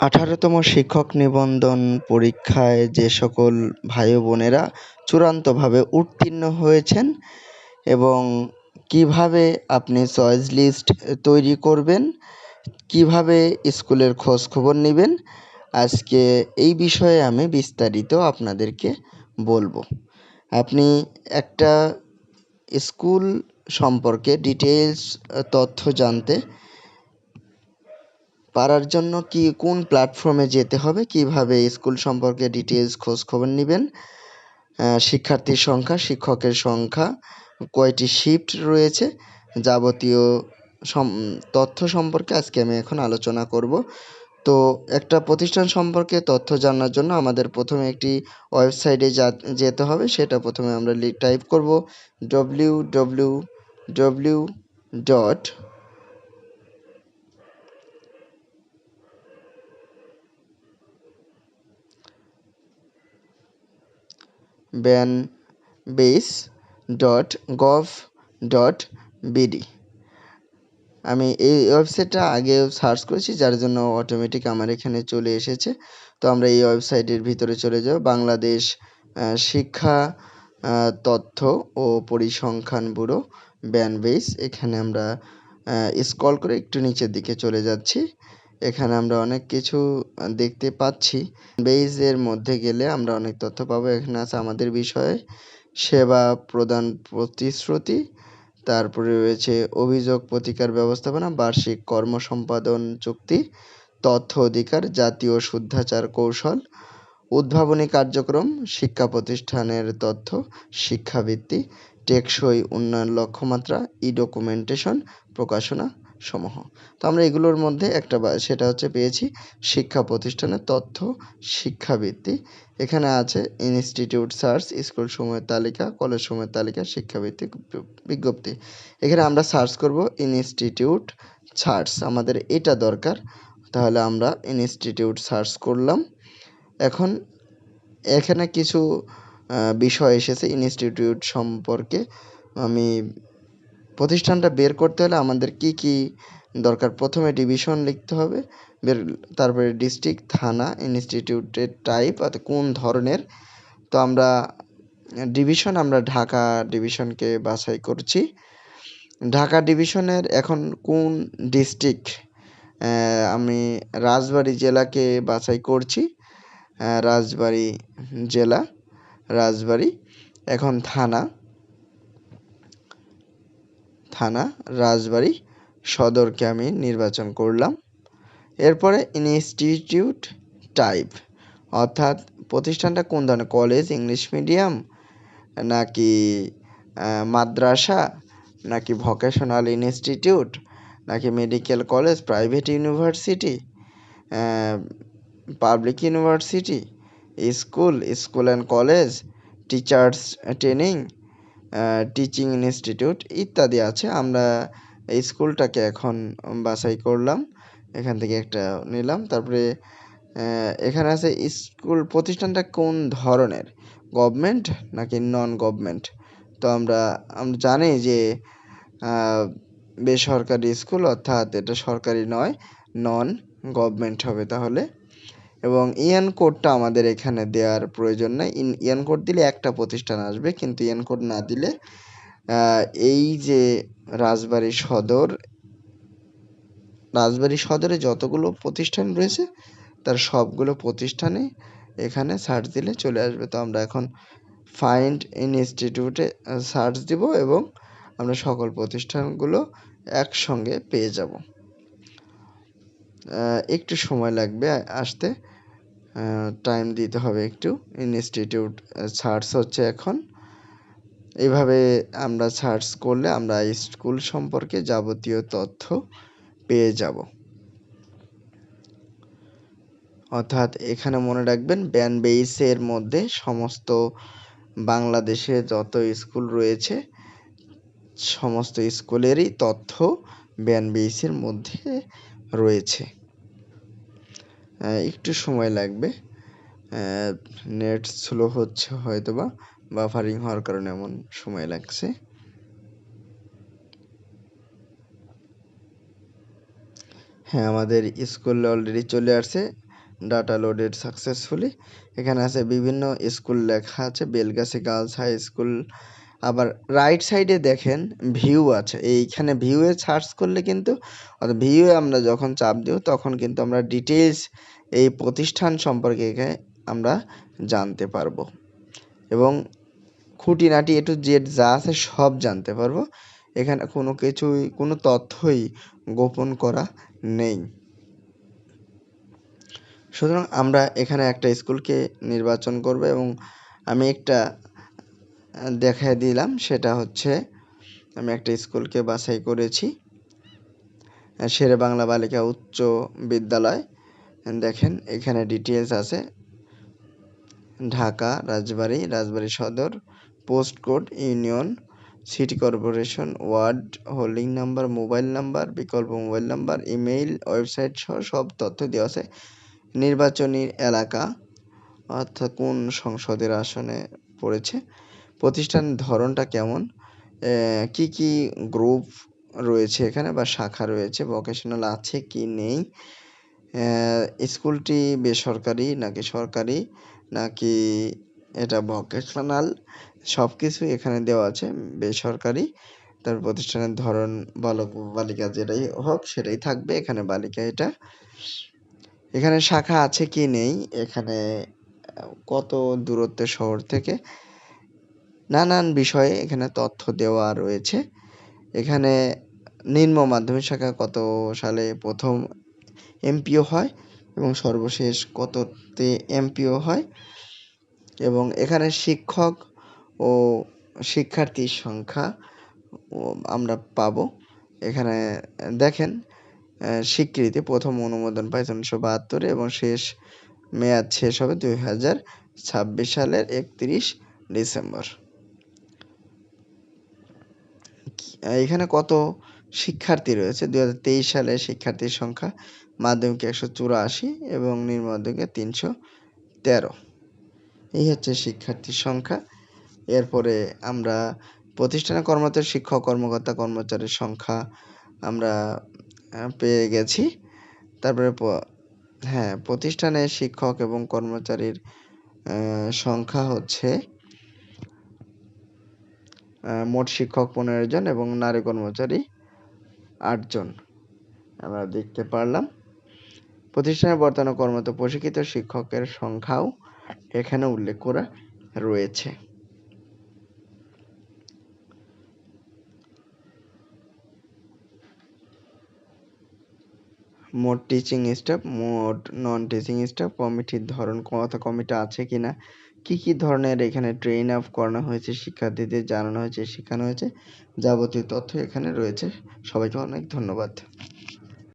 আঠারোতম শিক্ষক নিবন্ধন পরীক্ষায় যে সকল ভাই বোনেরা চূড়ান্তভাবে উত্তীর্ণ হয়েছেন এবং কীভাবে আপনি চয়েস লিস্ট তৈরি করবেন, কীভাবে স্কুলের খোঁজ খবর নেবেন, আজকে এই বিষয়ে আমি বিস্তারিত আপনাদেরকে বলব। আপনি একটা স্কুল সম্পর্কে ডিটেলস তথ্য জানতে পারার জন্য কি, কোন প্ল্যাটফর্মে যেতে হবে? কীভাবে স্কুল সম্পর্কে ডিটেলস খোঁজ খবর নেবেন শিক্ষার্থীর সংখ্যা, শিক্ষকের সংখ্যা, কয়টি শিফট রয়েছে? যাবতীয় তথ্য সম্পর্কে আজকে আমি এখন আলোচনা করব। তো একটা প্রতিষ্ঠান সম্পর্কে তথ্য জানার জন্য আমাদের প্রথমে একটি ওয়েবসাইটে যেতে হবে, সেটা প্রথমে আমরা টাইপ করব। W W W dot BANBEIS dot gov dot BD. আমি এই ওয়েবসাইটটা আগে সার্চ করেছি, যার জন্য অটোমেটিক আমার এখানে চলে এসেছে। তো আমরা এই ওয়েবসাইটের ভিতরে চলে যাব। বাংলাদেশ শিক্ষা তথ্য ও পরিসংখ্যান ব্যুরো, ব্যান বেস। এখানে আমরা স্কল করে একটু নিচের দিকে চলে যাচ্ছি। এখানে আমরা অনেক কিছু দেখতে পাচ্ছি। বেইজের মধ্যে গেলে আমরা অনেক তথ্য পাবো। এখানে আছে আমাদের বিষয়ে সেবা প্রদান প্রতিশ্রুতি, তারপরে রয়েছে অভিযোগ প্রতিকার ব্যবস্থাপনা, বার্ষিক কর্ম সম্পাদন চুক্তি, তথ্য অধিকার, জাতীয় শুদ্ধাচার কৌশল, উদ্ভাবনী কার্যক্রম, শিক্ষা প্রতিষ্ঠানের তথ্য, শিক্ষাবৃত্তি, টেকসই উন্নয়ন লক্ষ্যমাত্রা ই ডকুমেন্টেশন প্রকাশনা সমূহ। তো আমরা এগুলোর মধ্যে একটা সেটা হচ্ছে পেয়েছি শিক্ষা প্রতিষ্ঠানের তথ্য, শিক্ষাবৃত্তি। এখানে আছে ইনস্টিটিউট সার্চ স্কুল সময়ের তালিকা, কলেজ সময়ের তালিকা শিক্ষাভিত্তিক বিজ্ঞপ্তি। এখানে আমরা সার্চ করব ইনস্টিটিউট সার্চ আমাদের এটা দরকার। তাহলে আমরা ইনস্টিটিউট সার্চ করলাম। এখন এখানে কিছু বিষয় এসেছে ইনস্টিটিউট সম্পর্কে। আমি প্রতিষ্ঠানটা বের করতে হলে আমাদের কি কি দরকার? প্রথমে ডিভিশন লিখতে হবে, বের, তারপরে ডিস্ট্রিক্ট, থানা, ইনস্টিটিউটের টাইপ অর্থাৎ কোন ধরনের। তো আমরা, ডিভিশন আমরা ঢাকা ডিভিশনকে বাছাই করছি। ঢাকা ডিভিশনের এখন কোন ডিস্ট্রিক্ট? আমি রাজবাড়ী জেলাকে বাছাই করছি। রাজবাড়ী জেলা, রাজবাড়ী, এখন থানা। থানা, রাজবাড়ী সদরকে আমি নির্বাচন করলাম। এরপরে ইনস্টিটিউট টাইপ, অর্থাৎ প্রতিষ্ঠানটা কোন ধরনের? কলেজ, ইংলিশ মিডিয়াম, নাকি মাদ্রাসা, নাকি ভোকেশনাল ইনস্টিটিউট, নাকি medical college, private university public university, school school and college, teachers training teaching institute ইত্যাদি আছে। আমরা স্কুলটাকে এখন বাছাই করলাম। এখান থেকে একটা নিলাম। তারপরে এখানে আছে স্কুল প্রতিষ্ঠানটা কোন ধরনের? গভর্নমেন্ট নাকি নন গভর্নমেন্ট তো আমরা আমরা জানি যে বেসরকারি স্কুল অর্থাৎ এটা সরকারি নয় নন গভর্নমেন্ট হবে তাহলে। এবং ইয়ান কোডটা আমাদের এখানে দেওয়ার প্রয়োজন নেই। ইয়ান কোড দিলে একটা প্রতিষ্ঠান আসবে, কিন্তু ইয়ান কোড না দিলে এই যে রাজবাড়ী সদর, রাজবাড়ী সদরে যতগুলো প্রতিষ্ঠান রয়েছে, তার সবগুলো প্রতিষ্ঠানে এখানে সার্চ দিলে চলে আসবে। তো আমরা এখন ফাইন্ড ইনস্টিটিউটে সার্চ দিব এবং আমরা সকল প্রতিষ্ঠানগুলো একসঙ্গে পেয়ে যাব। একটু সময় লাগবে আসতে। টাইম দিতে হবে একটু। ইনস্টিটিউট সার্চ হচ্ছে এখন। এইভাবে আমরা সার্চ করলে আমরা স্কুল সম্পর্কে যাবতীয় তথ্য পেয়ে যাব। অর্থাৎ এখানে মনে রাখবেন ব্যান বেইসের মধ্যে সমস্ত বাংলাদেশে যত স্কুল রয়েছে, সমস্ত স্কুলেরই তথ্য ব্যান বেইসের মধ্যে রয়েছে। একটু সময় লাগবে। নেট স্লো হচ্ছে হয়তো বা বাফারিং হওয়ার কারণে এমন সময় লাগছে। হ্যাঁ আমাদের স্কুলে অলরেডি চলে আসছে ডাটা লোডেড সাকসেসফুলি এখানে আছে বিভিন্ন স্কুল লেখা আছে, বেলগাছি গার্লস হাই স্কুল আবার রাইট সাইডে দেখেন ভিউ আছে। এইখানে ভিউয়ে সার্চ করলে কিন্তু ভিউয়ে আমরা যখন চাপ দিব, তখন কিন্তু আমরা ডিটেলস এই প্রতিষ্ঠান সম্পর্কে আমরা জানতে পারব। এবং খুঁটিনাটি এ টু জেড যা আছে সব জানতে পারব। এখানে কোনো কিছুই, কোনো তথ্যই গোপন করা নেই। সুতরাং আমরা এখানে একটা স্কুলকে নির্বাচন করব এবং আমি একটা দেখায় দিলাম, সেটা হচ্ছে আমি একটা স্কুলকে বাছাই করেছি, শেরে বাংলা বালিকা উচ্চ বিদ্যালয়। দেখেন, এখানে ডিটেলস আছে। Dhaka, Rajbari Rajbari Sadar, post code union, city corporation, ward, holding number, mobile number, বিকল্প মোবাইল নাম্বার, ইমেইল, ওয়েবসাইট সহ সব তথ্য দেওয়া আছে। নির্বাচনী এলাকা, অর্থাৎ কোন সংসদের আসনে পড়েছে প্রতিষ্ঠানের ধরনটা কেমন? কি কি গ্রুপ রয়েছে এখানে বা শাখা রয়েছে? ভোকেশনাল আছে কি নেই? স্কুলটি বেসরকারি নাকি সরকারি নাকি এটা ভোকেশনাল সব কিছু এখানে দেওয়া আছে, বেসরকারি। তার প্রতিষ্ঠানের ধরন, বালক, বালিকা যেটাই হোক সেটাই থাকবে এখানে বালিকা এটা। এখানে শাখা আছে কি নেই? এখানে কত দূরত্বে শহর থেকে নানান বিষয়ে এখানে তথ্য দেওয়া রয়েছে। এখানে নিম্ন মাধ্যমিক শাখা কত সালে প্রথম এমপিও হয় এবং সর্বশেষ কততে এমপিও হয়? এবং এখানে শিক্ষক ও শিক্ষার্থীর সংখ্যা আমরা পাব। এখানে দেখেন স্বীকৃতি, প্রথম অনুমোদন পাইছে উনিশশো বাহাত্তরে এবং শেষ মেয়াদ শেষ হবে দুই হাজার ছাব্বিশ সালের একত্রিশ ডিসেম্বর। এখানে কত শিক্ষার্থী রয়েছে? দু হাজার তেইশ সালে শিক্ষার্থীর সংখ্যা মাধ্যমিকে একশো চুরাশি এবং নিম্ন মাধ্যমিকে তিনশো তেরো। এই হচ্ছে শিক্ষার্থীর সংখ্যা। এরপরে আমরা প্রতিষ্ঠানে কর্মরত শিক্ষক, কর্মকর্তা, কর্মচারীর সংখ্যা আমরা পেয়ে গেছি। তারপরে হ্যাঁ প্রতিষ্ঠানে শিক্ষক এবং কর্মচারীর সংখ্যা হচ্ছে মোট শিক্ষক পনেরো জন এবং নারী কর্মচারী আটজন আমরা দেখতে পারলাম। প্রতিষ্ঠানে বর্তমানে কর্মরত প্রশিক্ষিত শিক্ষকের সংখ্যাও এখানে উল্লেখ করা রয়েছে। মোট টিচিং স্টাফ মোট নন টিচিং স্টাফ কমিটির ধরন কত কমিটি আছে কিনা কি কি ধরনের এখানে ট্রেন আপ করানো হয়েছে, শিক্ষার্থীদের জানানো হয়েছে, শেখানো হয়েছে, যাবতীয় তথ্য এখানে রয়েছে। সবাইকে অনেক ধন্যবাদ।